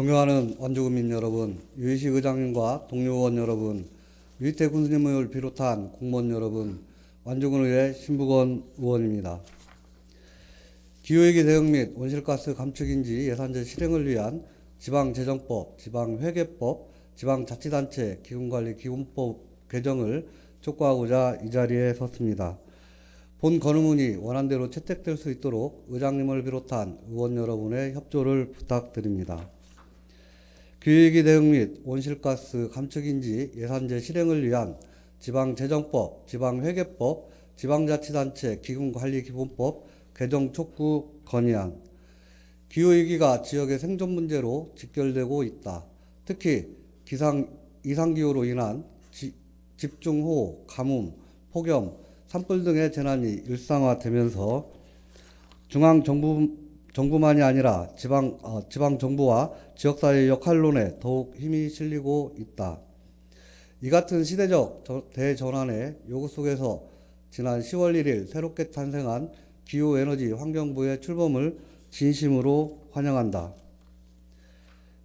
존경하는 완주국민 여러분, 유희식 의장님과 동료 의원 여러분, 유희태 군수님을 비롯한 공무원 여러분, 완주군의회 신부건 의원입니다. 기후위기 대응 및 온실가스 감축인지 예산제 실행을 위한 지방재정법, 지방회계법, 지방자치단체 기금관리 기본법 개정을 촉구하고자 이 자리에 섰습니다. 본 건의문이 원안대로 채택될 수 있도록 의장님을 비롯한 의원 여러분의 협조를 부탁드립니다. 기후위기 대응 및 온실가스 감축인지 예산제 실행을 위한 지방재정법, 지방회계법, 지방자치단체 기금관리기본법 개정 촉구 건의안 기후위기가 지역의 생존 문제로 직결되고 있다. 특히 기상, 이상기후로 인한 지, 집중호우, 가뭄, 폭염, 산불 등의 재난이 일상화되면서 중앙 정부 정부만이 아니라 지방 어, 지방 정부와 지역사회의 역할론에 더욱 힘이 실리고 있다. 이 같은 시대적 저- 대전환의 요구 속에서 지난 10월 1일 새롭게 탄생한 기후에너지 환경부의 출범을 진심으로 환영한다.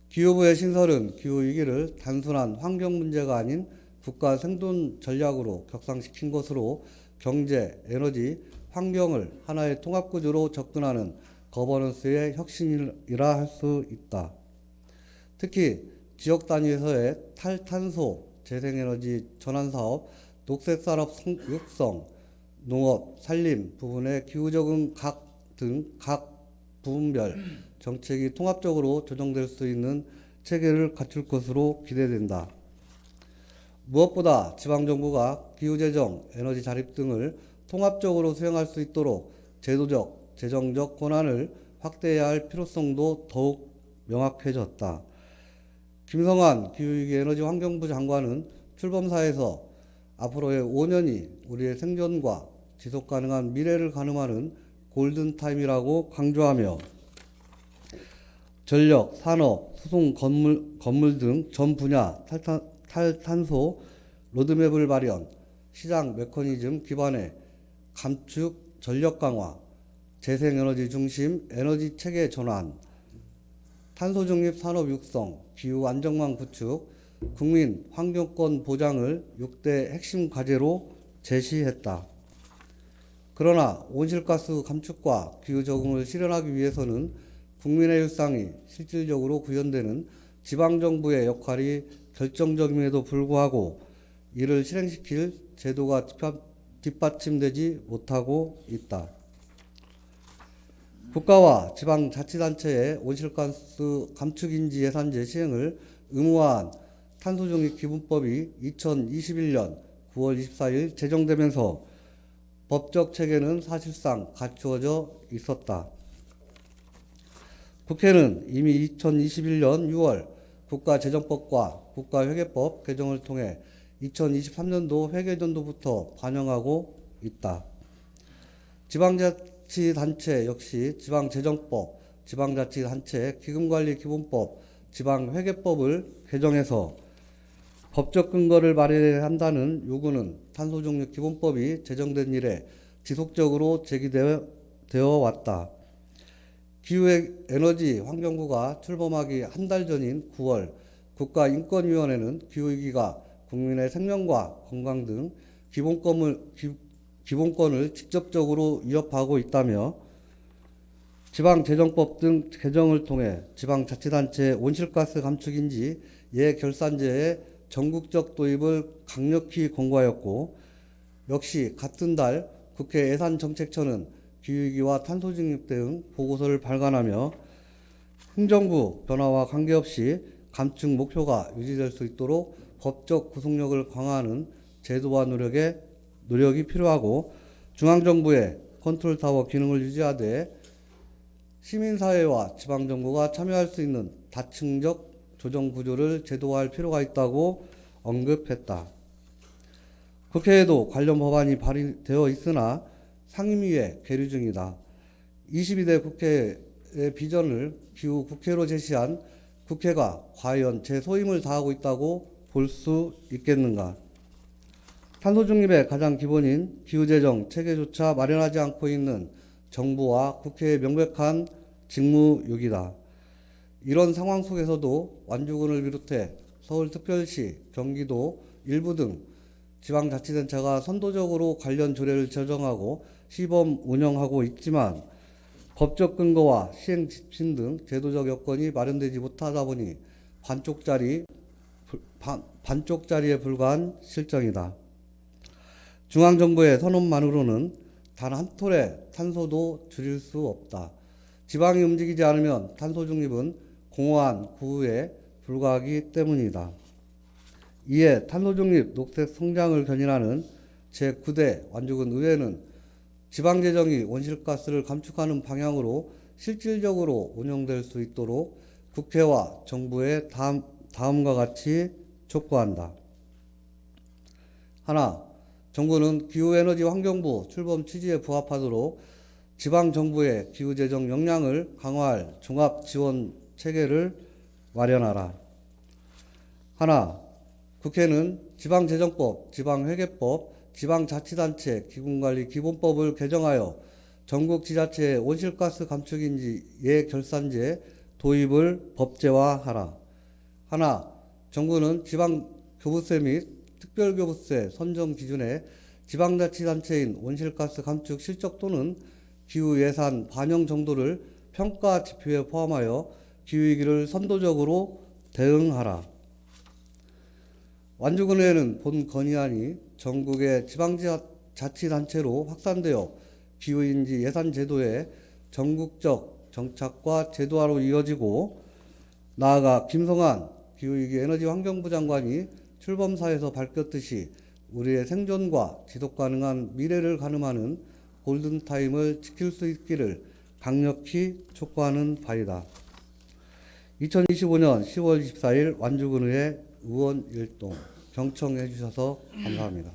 기후부의 신설은 기후위기를 단순한 환경 문제가 아닌 국가 생존 전략으로 격상시킨 것으로 경제, 에너지, 환경을 하나의 통합구조로 접근하는 거버넌스의 혁신이라 할 수 있다. 특히 지역 단위에서의 탈탄소, 재생에너지 전환 사업, 녹색 산업 성- 육성, 농업, 산림 부분의 기후 적응 각 등 각 부분별 정책이 통합적으로 조정될 수 있는 체계를 갖출 것으로 기대된다. 무엇보다 지방 정부가 기후 재정, 에너지 자립 등을 통합적으로 수행할 수 있도록 제도적, 재정적 권한을 확대해야 할 필요성도 더욱 명확해졌다. 김성환 기후위기 에너지 환경부 장관은 출범사에서 앞으로의 5년이 우리의 생존과 지속 가능한 미래를 가늠하는 골든타임이라고 강조하며 전력, 산업, 수송, 건물, 건물 등 전 분야 탈탄, 탈탄소 로드맵을 발현, 시장 메커니즘 기반의 감축, 전력 강화, 재생에너지 중심 에너지 체계 전환, 탄소 중립 산업 육성, 기후 안정망 구축, 국민 환경권 보장을 6대 핵심 과제로 제시했다. 그러나 온실가스 감축과 기후 적응을 실현하기 위해서는 국민의 일상이 실질적으로 구현되는 지방 정부의 역할이 결정적임에도 불구하고 이를 실행시킬 제도가 뒷받- 뒷받침되지 못하고 있다. 국가와 지방자치단체의 온실가스 감축인지 예산제 시행을 의무화한 탄소중립 기본법이 2021년 9월 24일 제정되면서 법적 체계는 사실상 갖추어져 있었다. 국회는 이미 2021년 6월 국가재정법과 국가회계법 개정을 통해 2023년도 회계연도부터 반영하고 있다. 지방자 치단체 역시 지방재정법, 지방자치단체 기금관리기본법, 지방회계법을 개정해서 법적 근거를 마련한다는 요구는 탄소중립 기본법이 제정된 이래 지속적으로 제기되어 되어 왔다. 기후에너지 환경부가 출범하기 한 달 전인 9월 국가인권위원회는 기후위기가 국민의 생명과 건강 등 기본권을, 기, 기본권을 직접적으로 위협하고 있다며 지방재정법 등 개정을 통해 지방자치단체 온실가스 감축인지 예결산제의 전국적 도입을 강력히 권고하였고 역시 같은 달 국회 예산정책처는 기후위기와 탄소중립 대응 보고서를 발간하며 행정부 변화와 관계없이 감축 목표가 유지될 수 있도록 법적 구속력을 강화하는 제도화 노력에 노력이 필요하고 중앙정부의 컨트롤타워 기능을 유지하되 시민사회와 지방정부가 참여할 수 있는 다층적 조정 구조를 제도화할 필요가 있다고 언급했다. 국회에도 관련 법안이 발의되어 있으나 상임위에 계류 중이다. 22대 국회의 비전을 기후 국회로 제시한 국회가 과연 제 소임을 다하고 있다고 볼 수 있겠는가? 탄소 중립의 가장 기본인 기후재정 체계조차 마련하지 않고 있는 정부와 국회의 명백한 직무유기다. 이런 상황 속에서도 완주군을 비롯해 서울특별시, 경기도 일부 등 지방자치단체가 선도적으로 관련 조례를 제정하고 시범 운영하고 있지만 법적 근거와 시행 지침 등 제도적 여건이 마련되지 못하다 보니 반쪽짜리 반쪽짜리에 불과한 실정이다. 중앙정부의 선언만으로는 단 한 톨의 탄소도 줄일 수 없다. 지방이 움직이지 않으면 탄소 중립은 공허한 구호에 불과하기 때문이다. 이에 탄소 중립 녹색 성장을 견인하는 제9대 완주군 의회는 지방 재정이 온실가스를 감축하는 방향으로 실질적으로 운영될 수 있도록 국회와 정부에 다음, 다음과 같이 촉구한다. 하나, 정부는 기후에너지 환경부 출범 취지에 부합하도록 지방 정부의 기후 재정 역량을 강화할 종합 지원 체계를 마련하라. 하나, 국회는 지방재정법, 지방회계법, 지방자치단체 기금관리 기본법을 개정하여 전국 지자체의 온실가스 감축인지 예결산제 도입을 법제화하라. 하나, 정부는 지방교부세 및 특별교부세 선정 기준에 지방자치단체인 온실가스 감축 실적 또는 기후 예산 반영 정도를 평가 지표에 포함하여 기후위기를 선도적으로 대응하라. 완주군에는 본 건의안이 전국의 지방자치단체로 확산되어 기후인지 예산 제도의 전국적 정착과 제도화로 이어지고 나아가 김성한 기후위기 에너지 환경부 장관이 출범사에서 밝혔듯이 우리의 생존과 지속 가능한 미래를 가늠하는 골든타임을 지킬 수 있기를 강력히 촉구하는 바이다. 2025년 10월 24일 완주군의회 의원 일동 경청해 주셔서 감사합니다.